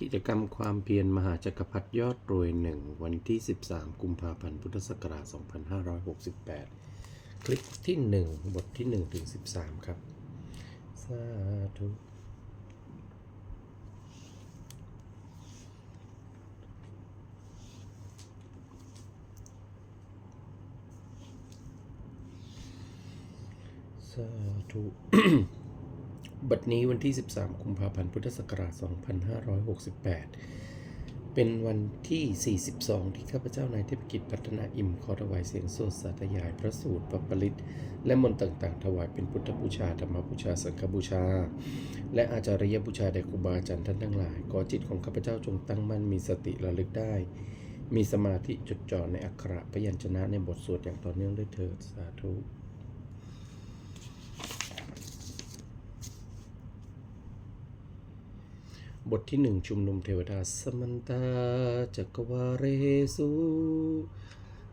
กิจกรรมความเพียรมหาจักรพรรดิยอดรวยหนึ่งวันที่ 13 กุมภาพันธ์พุทธศักราช 2568 คลิปที่ 1 บทที่1ถึง13 ครับ สาธุสาธุ บัดนี้วันที่ 13 กุมภาพันธ์ พุทธศักราช 2568 เป็นวันที่ 42 ที่ข้าพเจ้านายเทพกิจพัฒนาอิมขอถวายเสียงโสดสาธยาย พระสูตรปปลิตและมนต์ต่างๆ ถวายเป็นพุทธบูชา ธรรมบูชา สังฆบูชา และอาจารยบูชาแด่ครูบาอาจารย์ท่านทั้งหลาย ขอจิตของข้าพเจ้าจงตั้งมั่นมีสติระลึกได้ มีสมาธิจดจ่อในอักขระพยัญชนะในบทสวดอย่างต่อเนื่องด้วยเถิดสาธุ บทที่หนึ่งชุมนุมเทวดาสมันตาจักวาเรสุ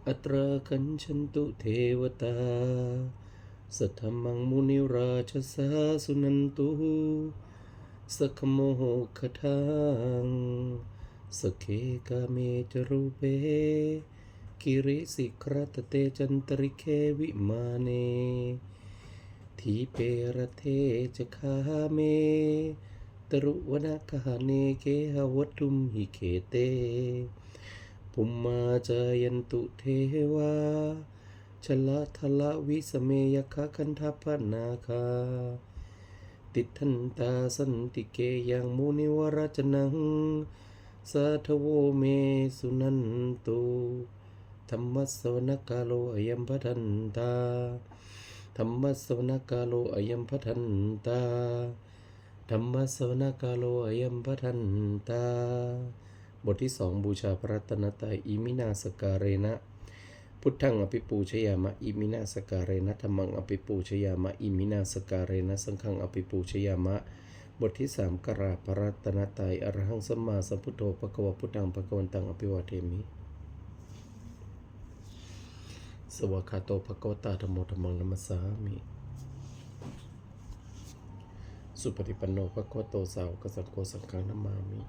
อัตราคัญชันตุเทวตา สัทธมังมุนิราชสาสุนันตุสกโมโหคทังสเคกาเมจรูเปกิริสิครตเตจันตริเควิมาเนทีเปรเทจคาเม ตรุวนกาเนเกหวัตุมหิเคเตปุมมาจายันตุเทวาชละทละวิสเมยคะคันทัพนาคา ติทันตาสันติเกยังมุนิวรจนัง สาทโวเมสุนันตุธรรมสวนกาโลอยัมพทันตาธรรมสวนกาโลอยัมพทันตา ธรรมสวนกาโลอยัมพทันตา บทที่สองบูชาพระตนตรัยอิมินาสการเรนะ พุทธังอภิปูชยามะอิมินาสการเรนะธรรมังอภิปูชยามะอิมินาสการเรนะสังฆังอภิปูชยามะ บทที่สามกราบพระตนตรัยอรหังสัมมาสัมพุทโธปะกวะพุทธังปะกวันตังอภิวาเทมิสวากาโตภะคะวตาธรรมโมธรรมังนัมสสามิ สุปฏิปันโนภะคะวะโตสาวกสังโฆสังฆนามามิ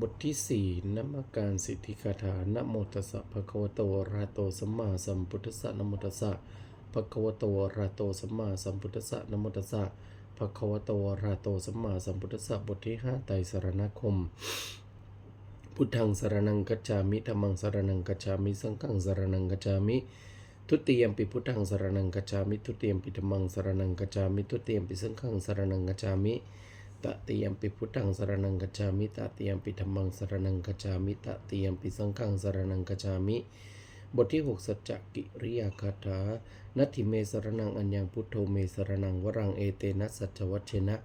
บทที่สี่นมการสิทธิคาถานโมตัสสะภะคะวะโตระโตสัมมาสัมพุทธัสสะนโมตัสสะภะคะวะโตระโตสัมมาสัมพุทธัสสะนโมตัสสะภะคะวะโตระโตสัมมาสัมพุทธัสสะบทที่ห้าไตรสรณคม พุทธังสรนังกัจจามิธัมมังสรนังกัจจามิ สังฆังสรนังกัจจามิ ทุติยมปิพุทธังสรนังกัจจามิ ทุติยมปิธัมมังสรนังกัจจามิ ทุติยมปิสังฆังสรนังกัจจามิตติยมปิพุทธังสรนังกัจจามิตติยมปิธัมมังสรนังกัจจามิตติยมปิสังฆังสรนังกัจจามิ บทที่หกสัจจกิริยาคาถา นัตถิเมสรนังอัญญังพุทโธเมสรนังวรังเอเตนะสัจวัชเชนะ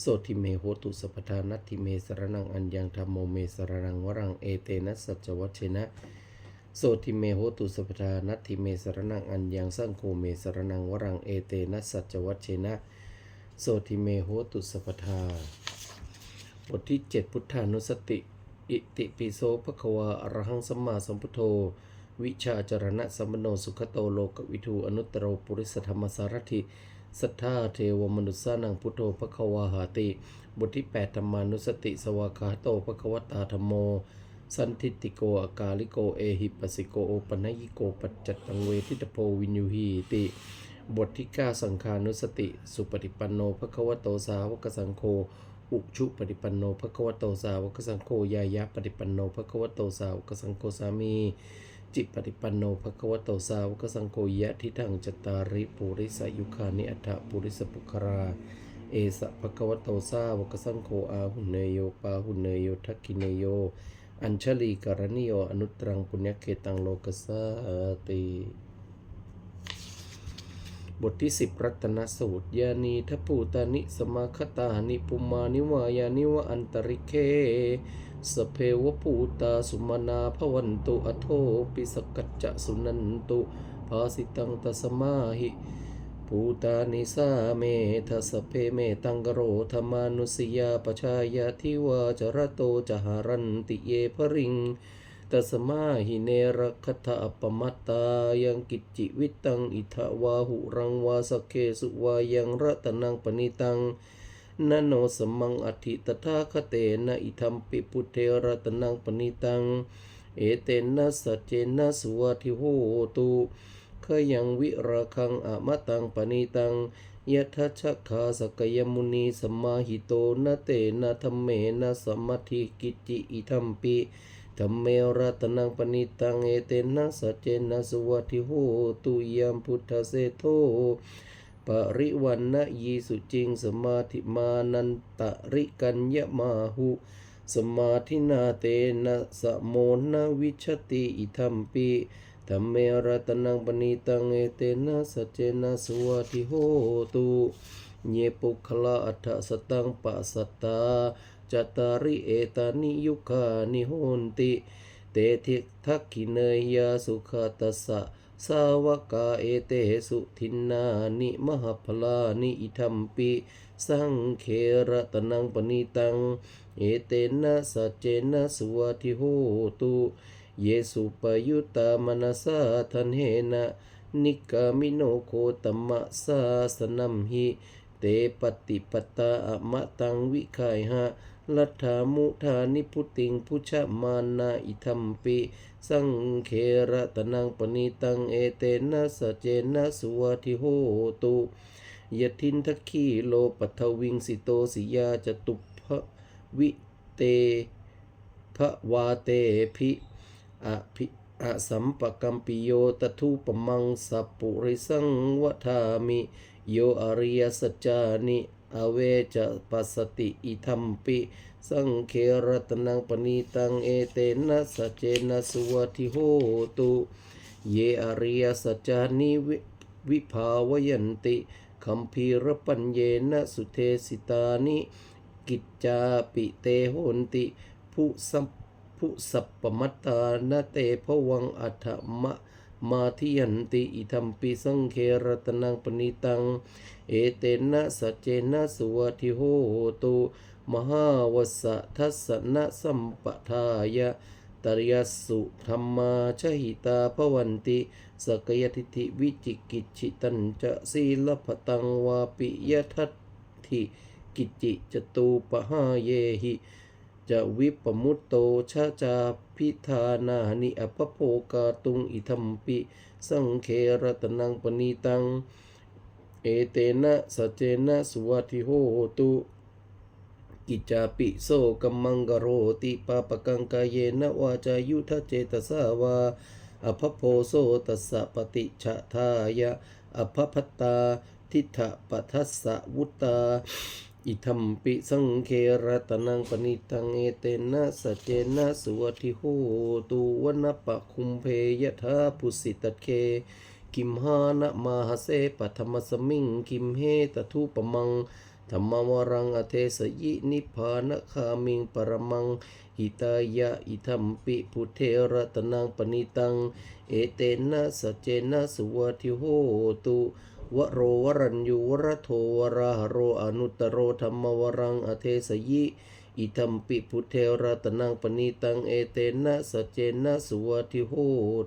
โสทิเมโหตุสัพทานัตถิเมสรนังอัญญังธรรมโมเมสรนังวรังเอเตนะสัจวัชเชนะโสทิเมโหตุสัพทานัตถิเมสรนังอัญญังสังโฆเมสรนังวรังเอเตนะสัจวัชเชนะโสทิเมโหตุสัพทาบทที่ 7 พุทธานุสติ อิติปิโสภควาอรหังสัมมาสัมพุทโธ วิชาจรณะสัมโนสุขโตโลกวิทูอนุตตรโรปุริสธรรมสารถิ สัทธาเทวมนุษสานังพุทโธภควาหาติ บทที่ 8 ธรรมานุสติ สวากขาโตภควตาธรรมโม สันทิติโกอากาลิโกเอหิปัสสิโกโอปนัยิโกปัจจัตตังเวทิตโพวินยูหีติ บทที่ 9 สังขานุสติ สุปฏิปันโนภควโตสาวกสังโฆอุชุปฏิปันโนภควโตสาวกสังโฆยายะปฏิปันโนภควโตสาวกสังโฆสามี จิปฏิปันโนภควโตสาวกสังโฆยะทิทังจตาริปุริสยุคานิอัฏฐปุริสปุครา เอสะภควโตสาวกสังโฆอาหุเนโยปาหุเนโยทักกิเนโย อัญชลีกรณิโยอนุตรังปุญญเกตังโลกสาติบทที่ 10 รัตนสูตร ยานีทปูตานิสมาคตานิปุมานิวายานิวะอันตริเค สเพวปูตาสุมานาภวันตุอโทปิสกัจจะสุนันตุภาสิตังตสมาหิภูตานิสาเมทัสเพเมตังกโรธรรมานุสยาปชายาทิวาจรโตจหารันติเยภริงตัสมาหิเนรคทะปมัตตายังกิจจิวิตังอิทวาหุรังวาสเคสุวายังรัตนังปณิตัง นโนสมังอธิตถาคเตนะอิทัมปิพุเทรตนังปณิตัง เอเตนะสัจเจนะสุวัติโหตุขยังวิราคังอมตังปณิตังยะทัชชคาสกยมุนีสมาหิโตนะเตนะธรรมเมนะสมมาธิกิจิอิทัมปิธรรมเมรัตนังปณิตังเอเตนะสัจเจนะสุวัติโหตุยัมพุทธเสโท ปริวันนะยีสุจิง สมาธิมานันตริกัญญมาหุสมาธินาเตนะสะโมนะวิชติอิทัมปิธรรมเมรัตนังปณิตังเอเตนะสัจเจนะสวัติโหตุเยปุคละอัฏฐสตังปัสตตาจัตตาริเอตานิยุคานิโหนติ เตทิทักขิเนยยาสุขตัสสะ สาวกาเอเตสุทินนานิมหพลานิอิทัมปิ สังเคระตนังปณิตัง เอเตนะสัจเจนะสวัติโหตุเยสุปยุตตามนัสสะทันเหนะนิกามิโนโคตมะสาสนัมหิ เตปฏิปตาอมะตังวิคายหะ ลัทธามุธานิพุติงพุชมานาอิทัมปิ สังเคระตนังปณิตังเอเตนะสเจนะสุวัติโหตุยทินทคีโลปัทวิงสิโตสิยาจตุพวิเตภวาเตภิอภิอสัมปกัมปิโยตทุปมังสัปุริสังวทามิ โยอริยสัจจานิ อเวจปัสสติอิทัมปิ สังเครตนังปณีตังเอเตนะสเจนะสุวัติโหตุ เยอริยสัจานิวิภาวยันติคัมภีรปัญเยนะสุเทสิตานิกิจจาปิเตโหนติผู้สัมผู้สัพปมัตตานาเตภวังอัฏฐมะ มาทิยันติอิทัมปิสังเครตนังปณิตัง เอเตนะสัจเจนะสุวัติโหตุมหาวสะทัสนะสัมปทายะตริยสุธรรมาชหิตาภวันติสกยทิติวิจิกิจิตันจะศีลพตังวาปิยทัตถิกิจจิจตูปหาเยหิ จะวิปมุตโตชาจาพิธานานิอภโภกาตุงอิทัมปิ สังเครตนังปณีตัง เอเตนะสเจนะสุวัติโหตุกิจาปิโสกัมมังกโรติปาปกังกายเยนะวาจายุทธเจตสาวาอภโพโสตัสสะปฏิชะทายะอภพตตาทิฏฐปทัสสะวุตตา อิทัมปิสังเครตนังปณิตังเอเตนะสเจนะสุวัติโหตุวนปะคุมเพยทาปุสิตเค กิมหานะมาหเสปธรรมสมิงกิมเฮตทุปมังธรรมวรังอเทสยินิพานะคามิงปรมังหิตายะอิทัมปิพุทเทระตนังปณิตัง เอเตนะสเจนะสุวัติโหตุ วโรวรัญยูวรโทวราหโรอนุตโรธรรมวรังอเทสยิอิทัมปิพุทเทระตนังปณิตังเอเตนะสเจนะสุวัติโห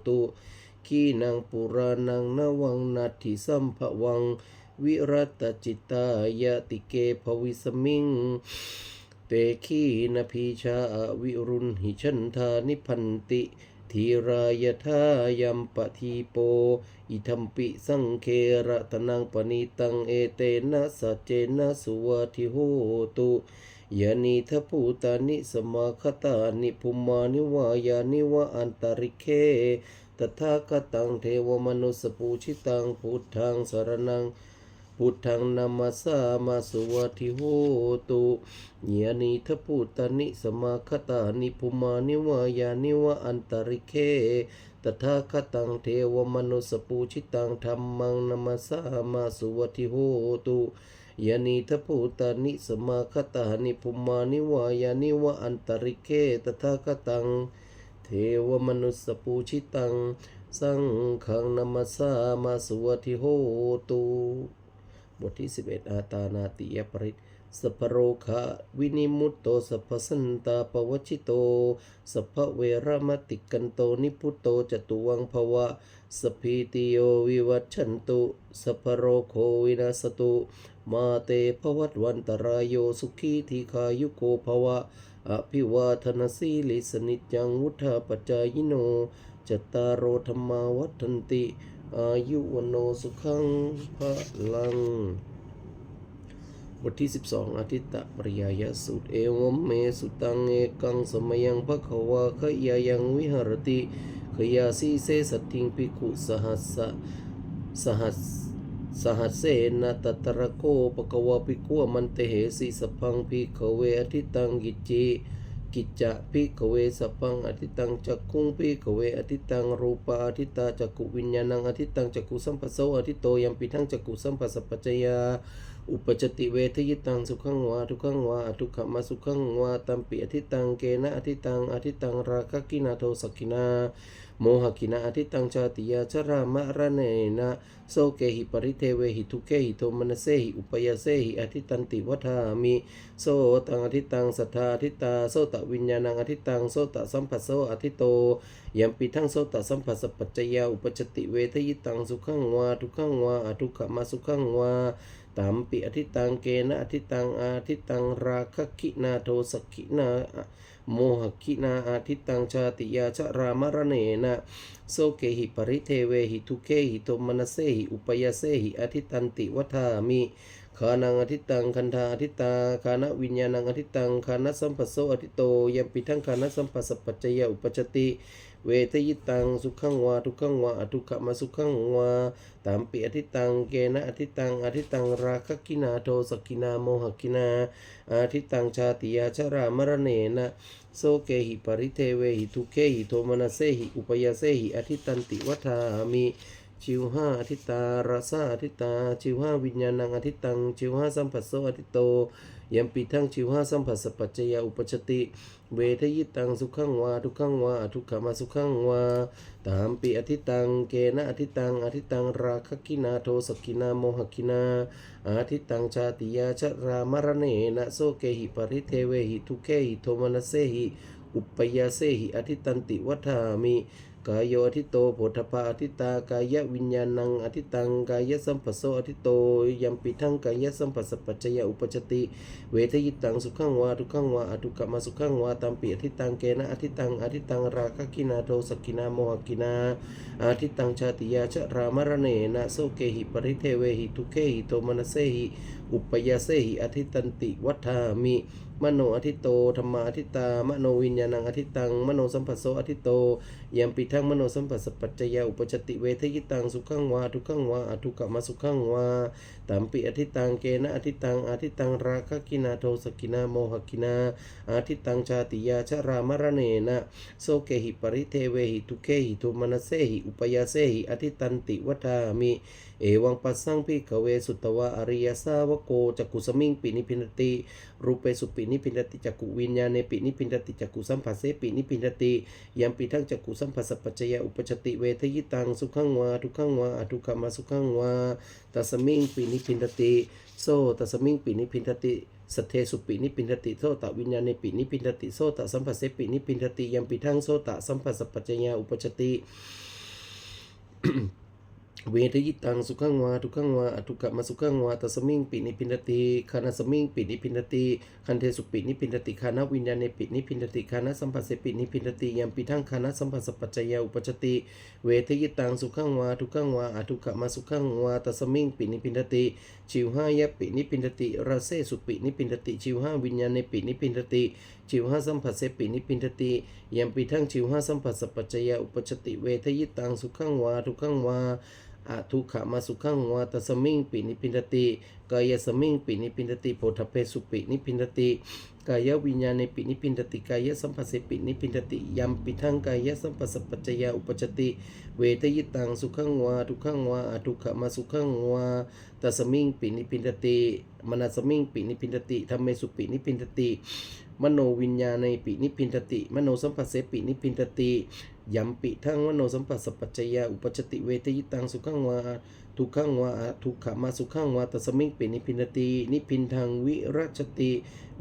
ตุขีนังปุรานังนวังนาทิสัมภวัง วิรัตจิตายติเกภวิสมิงเตขีนพีชาวิรุณหิชันธานิพันติ ทีรายทายัมปะทีโป อิทัมปิสังเคระตนังปณิตังเอเตนะสัจเจนะสุวัติโหตุยานีทภูตานิสมาคตานิภุมานิวายานิวะอันตริเคตถาคตังเทวมนุสปูชิตังพุทธังสรนัง พุทธังนามาสามาสุวัติโหตุญาณิทพุตานิสมาคตานิภุมานิวายานิวะอันตริเคตถาคตังเทวมนุสปูชิตังธรรมังนามาสามาสุวัติโหตุยานิทพุตานิสมาคตานิภุมานิวายานิวะอันตริเคตถาคตังเทวมนุสปูชิตัง สังขังนามาสามาสุวัติโหตุ บทที่ 11 อาตานาติยปริตสัพโรคะวินิมุตโตสัพสันตาปวชิโตสัพเวรมติกันโตนิพุตโตจตุวังภวะสพีติโยวิวัชชันตุสัพโรโควินาสตุ มาเตภวัตวันตรายโยสุขีทีคายุโกภวะอภิวาทนสีลิสนิจังวุธาปจายโนจตารโรธรรมาวัฏันติ อายุวโนสุขังพระลัง บทที่ 12 อาทิตตปริยายสูตร เอวมเมสุตังเอกังสมยังภควาขยายังวิหรติขยาสีเสสติงปิกุสหัสสหัสสหัสเสนะตตระโกปกวาปิกัวมันเตเหสีสพังพิขเวอทิตังกิจิ กิจจะพิกเวสพังอทิตังจักคุงพิกเวอทิตังรูปาอทิตาจักกุวิญญาณังอทิตังจักกุสัมปัสโสอทิโตยัมปิทังจักกุสัมปัสสปัจจยา อุปจติเวทยิตังสุขังวาทุขังวาอทุขมาสุขังวาตัมปิอทิตังเกนะอทิตังอทิตังราคกินาโทสกินาโมหกินาอทิตังชาติยาชรามะระเนนะโสเกหิปริเทเวหิทุเกหิโทมนเสหิอุปยาเสหิอทิตันติวัฏามิโสตังอทิตังสัทธาอทิตาโสตวิญญาณังอทิตังโสตสัมผัสโสอทิโตยัมปิทั้งโสตสัมผัสปัจจยาอุปจติเวทยิตังสุขังวาทุขังวาอทุขมาสุขังวา ตามปิอธิตังเกนะอธิตังอาทิตังราคะกินาโทสกินาโมหกินาอาทิตังชาติยาชรามรเนนะโสเกหิปริเทเวหิทุเกหิโตมนเสหิอุปยาเสหิอธิตันติวัฏามิขานังอธิตังคันธาอธิตาคานวิญญาณังอธิตังคานสัมปัสโสอธิโตยัมปิทังคานสัมปัสสปัจจยาอุปจติ เวทยิตังสุขังวาทุกขังวาอทุกขมาสุขังวาตามปิอธิตังเกนะอธิตังอธิตังราคกินาโทสกินาโมหกินาอาทิตังชาติยาชรามรเนนะโสเกหิปริเทเวหิทุเคหิโทมนาเสหิอุปยาเสหิอธิตันติวัฏามิชิวห้าอธิตารสาอธิตา ชิวห้าวิญญาณังอธิตัง ชิวห้าสัมผัสโสอธิโต ยัมปิทั้งชิวห้าสัมผัสสปัจจยาอุปชติ เวทยิตังสุขังวาทุกขังวาทุกขมาสุขังวาตามปีอธิตังเกนะอธิตังอธิตังราคกินาโทสกินาโมหกินาอาทิตังชาติยาชรามรเนนะโสเกหิปริเทเวหิทุเกหิโทมนเสหิอุปยาเสหิอธิตันติวัฏามิ กายโยอธิโตโพธพาอธิตากายวิญญาณังอธิตังกายสัมปัสโสอธิโตยัมปิทังกายสัมปัสสปัจจยาอุปจติเวทยิตังสุขังวาทุขังวาอทุกมาสุขังวาตามปิอธิตังเกนะอธิตังอธิตังราคะกินาโทสกินาโมหกินาอาทิตังชาติยาชรามรเนนะโสเกหิปริเทเวหิทุเกหิโตมนเสหิอุปยาเสหิอธิตันติวัฏามิ มโนอธิโตธรรมาอธิตามโนวิญญาณังอธิตังมโนสัมปัสโสอธิโตยัมปิทังมโนสัมปัสสปัจจยาอุปจติเวทยิตังสุขังวาทุขังวาอทุกขมาสุขังวาตามปิอธิตังเกนะอธิตังอธิตังราคะกินาโทสกินาโมหกินาอาทิตังชาติยาชรามรเนนะโสเกหิปริเทเวหิทุเกหิทุมนเสหิอุปยาเสหิอธิตันติวัฏามิ เอวังปัสสังพิกเวสุตวะอริยสาวโกจักกุสมิงปินิพินติรูปเปสุปินิพินติจักกุวิญญาณเนปินิพินติจักกุสัมผัสเสปินิพินติยัมปิทั้งจักกุสัมผัสสปัจจยาอุปจติเวทยิตังสุขังวาทุขังวาอทุกขมาสุขังวาตัสมิงปินิพินติโซตัสมิงปินิพินติสเทสุปินิพินติโซตวิญญาณเนปินิพินติโซตสัมผัสเสปินิพินติยัมปิทั้งโซตสัมผัสสปัจจยาอุปจติ เวทยิตังสุขังวาทุกขังวาอทุกขมาสุขังวาตัสมิงปินิพินติคานาสมิงปินิพินติคันเทสุปินิพินติคานาวิญญาณเนปินิพินติคานาสัมปัสเสปินิพินติยัมปิทังคานาสัมปัสสปัจจยาอุปจติ เวทยิตังสุขังวาทุกขังวาอทุกขมาสุขังวาตัสมิงปินิพินติชิวห้ายะปินิพินติราเซสุปินิพินติชิวห้าวิญญาณเนปินิพินติชิวห้าสัมผัสเสปินิพินติยัมปิทังชิวห้าสัมผัสสปัจจยาอุปจติ เวทยิตังสุขังวาทุกขังวา อาทุกขมาสุขังวาตสมิงปินิพินติกายสมิงปินิพินติโพธเพสุปินิพินติกายวิญญาณปินิพินติกายสัมปัสปินิพินติยัมปิทังกายสัมปัสปัจจยาอุปจติ เวทยิตังสุขังวาทุกขังวาอาทุกขมาสุขังวาตสมิงปินิพินติมนัสมิงปินิพินติธรรมเมสุปินิพินติ มโนวิญญาณในปินิพินทติ มโนสัมผัสเสปินิพินทติยัมปิทั้งมโนสัมผัสสปัจจยาอุปจติเวทยิตังสุขังวาทุกขังวาทุกขมาสุขังวาตสมิงปินิพินตินิพินทางวิราชติ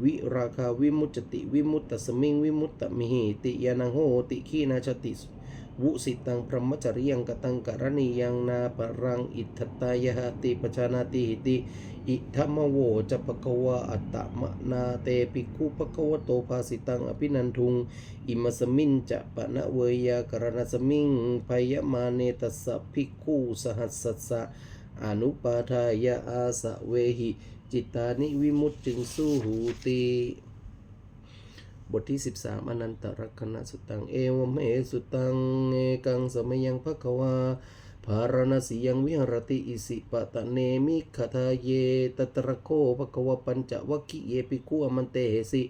วิราคาวิมุจติ วิมุตตสมิงวิมุตตมิหิติยานังโหติขีนาชติ วุสิตังพรหมจริยังกตังกรณียังนาปรังอิทธตายหติปชานาติหิติ อิธรรมโวจะปะกวาอัตตมะนาเตปิคุปะกวะโตภาสิตังอภินันทุง อิมสมินจะปะนะเวยากรณสมิงพยมาเนตัสสะภิกขุสหัสสะสะอนุปาทายาอาสะเวหิ จิตานิวิมุตติงสู้หูติ บทที่ 13 อนันตรักขณสุตัง เอวเมสุตัง เอกังสมยังภควาภารณสียังวิหรติอิสิปะตะเนมิขทาเยตตระโคภควปัญจวคิเยปิกุอมันเตสิ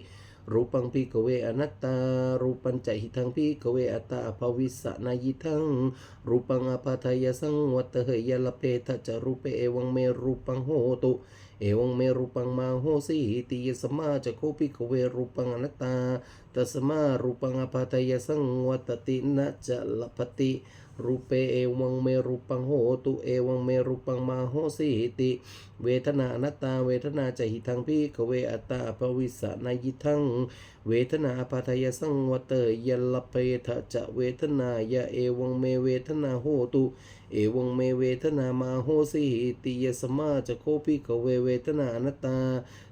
รูปังพิกเวอนัตตา รูปัญจหิทังพิกเวอัตตาภวิสนายิทัง รูปังอปาทยสังวัตเหยลเพทะจรูปเอวังเมรูปังโหตุ เอวังเมรูปังมาโหสิติยสมาจะโคปิขเวรูปังอนัตตาตัสมารูปังอภัตยสังวัตตินะจะลพติรูปเอเอวังเมรูปังโหตุเอวังเมรูปังมาโหสิติ เวทนาอนัตตาเวทนาจะหิทังพิขเวอัตตาภวิสนายิทังเวทนาปาทายสังวัตเยลเพทะจะเวทนายะเอวังเมเวทนาโหตุ เอวังเมเวทนามาโหสิติยสมาจะโคปิกเวเวทนาอนตา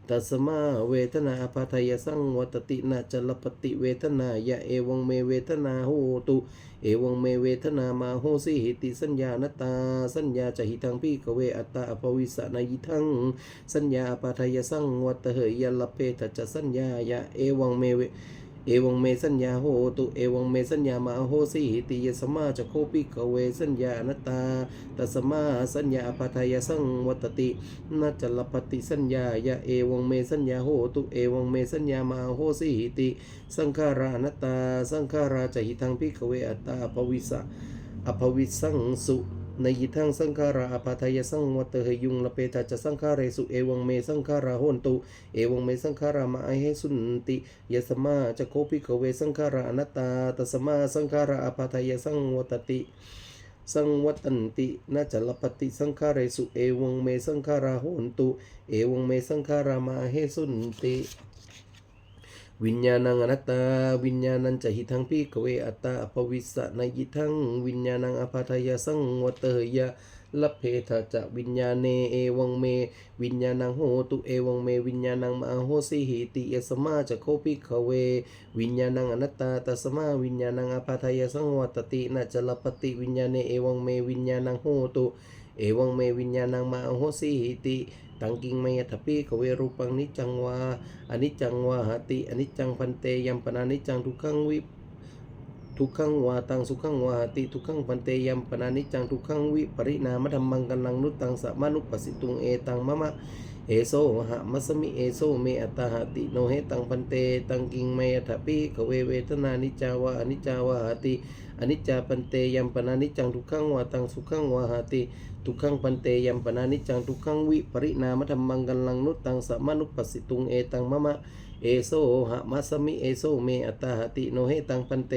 ตัสมาเวทนาปาทายสังวัตตินาจลปติเวทนายะเอวังเมเวทนาโหตุ เอวังเมเวทนามาโหสิหิติสัญญานตา สัญญาจะหิทังพิกเวอัตตาอภวิสนายิทังสัญญาปาทายสังวัตเหยยลเพทะจะสัญญายะเอวังเมเวเอวังเมสัญญาโหตุเอวังเมสัญญามาโหสิติยสมาจะโคปิกเวสัญญาอนัตาตัสมาสัญญาปาทายสังวัตตินาจลปฏิสัญญายะเอวังเมสัญญาโหตุเอวังเมสัญญามาโหสิติสังขารานตาสังขาราจหิทังพิกเวอัตตาภวิสะอภวิสังสุ ในยิทังสังขาราอปาทายสังวัตเหยุงละเปตาจะสังขาเรสุเอวังเมสังขาราโหนตุเอวังเมสังขารามาไอให้สุนติยสมาจะโคปิกเวสังขาราอนัตตาตัสมาสังขาราอปาทายสังวัตติสังวัตันตินาจลปฏิสังขาเรสุเอวังเมสังขาราโหนตุ เอวังเมสังขารามาเฮสุนติ วิญญาณังอนัตตา วิญญาณังจะหิทังพิกเวอัตตาอภวิสสะนยิทังวิญญาณังอภาทายสังวัตยะลเพทะจะวิญญาเนเอวังเม วิญญาณังโหตุเอวังเม วิญญาณังมาโหสิหิติยสมาจะโคปิกเว วิญญาณังอนัตตาตัสมาวิญญาณังอภาทายสังวตตินาจลปฏิวิญญาเนเอวังเม วิญญาณังโหตุ เอวังเมวิญญาณังมาโหสิหิติตังกิงเมยทัพพิกเวรูปังนิจังวาอนิจังวาหติอนิจังพันเตยัมปนานิจังทุกขังวิทุกขังวาตังสุขังวาหติทุกขังพันเตยัมปนานิจังทุกขังวิปริณามธรรมังกัลังนุตตังสัมนุปสิตุงเอตังมะมะเอโซหะมัสมิเอโซเมอัตตาหติโนเหตังพันเตตังกิงเมยทัพพิกเวเวทนานิจาวาอนิจาวาหติอนิจจาปันเตยัมปนานิจังทุกขังวาตังสุขังวาหาติ ทุกขังปันเตยัมปนานิจังทุกขังวิปริณามธรรมังกัลังนุตังสัมมานุปสิตุงเอตังมะมะ เอโซหะมัสมิเอโซเมอัตตาหติโนเหตังปันเต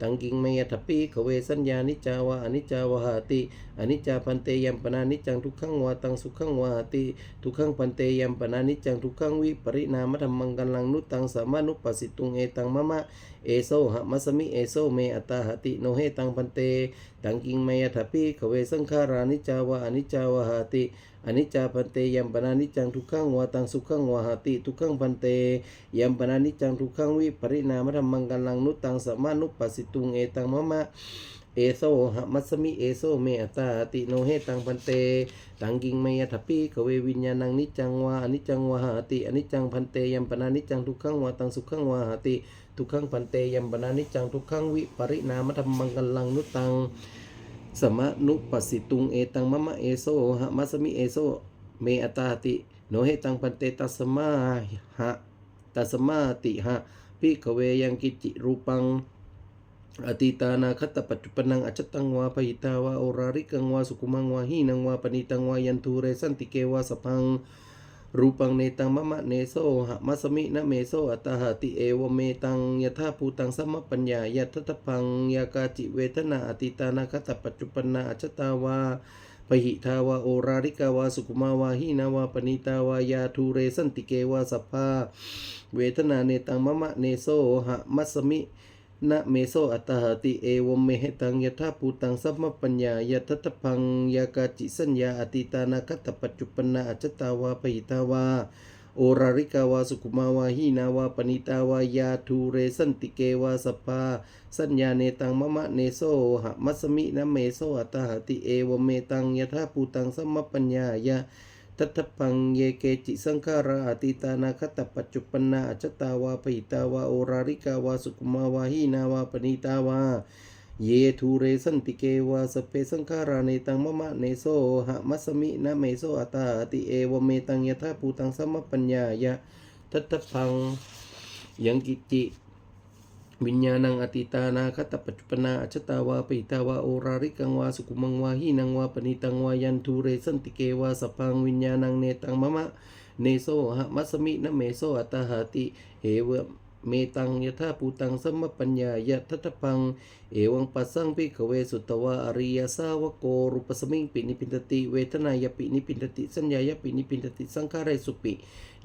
ตังกิงเมยทัพพิขเวสัญญานิจาวาอนิจาวาหาติอนิจจาปันเตยัมปนานิจังทุกขังวาตังสุขังวาหาติทุกขังปันเตยัมปนานิจังทุกขังวิปริณามธรรมังกัลังนุตังสัมานุปัสสิตุงเอตังมะมะเอโซหะมัสมิเอโซเมอัตตาหติโนเหตังปันเต ตังกิงเมยทัพพิขเวสังขารานิจาวาอนิจาวาหาติ อนิจจาปันเตยัมปนานิจจังทุกขังวาตังสุขังวาหติทุกขังปันเตยัมปนานิจจังทุกขังวิปริณามธรรมังกัลังนุตังสัมมานุปัสสิตุงเอตังมะมะเอโซหะมัสมิเอโซเมตตาหติโนเหตังปันเต ตังกิงเมยทัพพิขเววิญญาณังนิจังวาอนิจจังวาหติอนิจจังพันเตยัมปนานิจจังทุกขังวาตังสุขังวาหติทุกขังปันเตยัมปนานิจจังทุกขังวิปริณามธรรมังกัลังนุตัง สมะนุปัสสิตุงเอตังมะมะเอโซหะมัสมิเอโซเมอตาติโนเหตังปันเตตัสมาหะตัสมาติหะพิกเวยังกิจิรูปังอติตานาคตปัจจุปนังอจตังวาปิตาวาโอราริกังวาสุกุมังวาหีนังวาปณิตังวายันทูเรสันติเกวาสพัง รูปังเนตังมะมะเนโซหะมัสมินะเมโซอัตตหติเอวเมตังยถาภูตังสัมมปัญญายัตพังยากาจิเวทนาอติตานาคตปัจจุปนาอจตาวาปหิทาวาโอราริกาวาสุกุมาวาหินาวาปณิตาวายาทูเรสันติเกวาสัพพาเวทนาเนตังมะมะเนโซหะมัสมิ นะเมโซอัตตหติเอวมเมหตังยถาภูตังสัมมปัญญายทัตพังยากาจิสัญญาอติตานาคตปัจจุปนาอจตาวาปิตาวาโอราริกาวาสุกุมาวาหีนาวาปณิตาวายาทูเรสันติเกวาสปาสัญญาเนตังมะมะเนโซหะมัสมินะเมโซอัตตหติเอวเมตังยถาภูตังสัมมปัญญายะ ทัตพังเยเกจิสังขาราอติตานาคตปัจจุปนาอจตาวาปิตาวาโอราริกาวาสุกุมาวาหีนาวาปณิตาวาเยทูเรสันติเกวาสเปสังขาราเนตังมะมะเนโซหะมัสมินะเมโซอัตตาติเอวเมตังยถาภูตังสัมมปัญญายะทัตพังยังกิจิ วิญญาณังอติตานาคตปัจจุปนาอชตาวาปิตาวาโอราริกังวาสุกุมังวาหินังวาปณิตังวายันทูเรสันติเกวาสพังวิญญาณังเนตังมะมะเนโซหะมัสมินะเมโซอัตตาหาติเอว เมตังยถาภูตังสัมมปัญญายะทัตถพัง เอวังปัสสังปิขเวสุตวะอริยสาวโกรุปสมิงปินิพินทติ เวทนายปินิพินทติ สัญญายปินิพินทติ สังขารสุปิ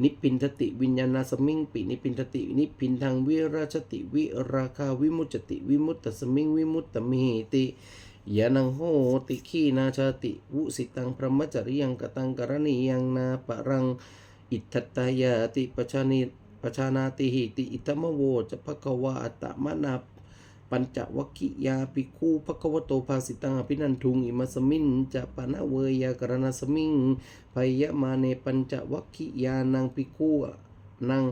นิพินทติวิญญาณสมิงปินิพินทตินิพินทางวิราชติวิราคาวิมุจติวิมุตตสมิงวิมุตตมิติยานังโหติขีนาชาติวุสิตังพรหมจริยังกตังกรณียังนาปะรังอิทธัตตายาติปชานิ ปชานาติหิติอิตมโวจะภควาอัตมนาปัญจวัคคิยาปิคูภควโตภาสิตังอภินันทุงอิมัสมินจะปะนะเวยากรณสมิงพยมาเนปัญจวัคคิยานังปิคูนัง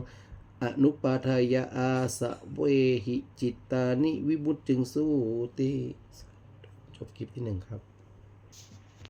อนุปาทายาอาสะเวหิจิตานิวิมุตจึงสู้ติจบคลิปที่หนึ่งครับ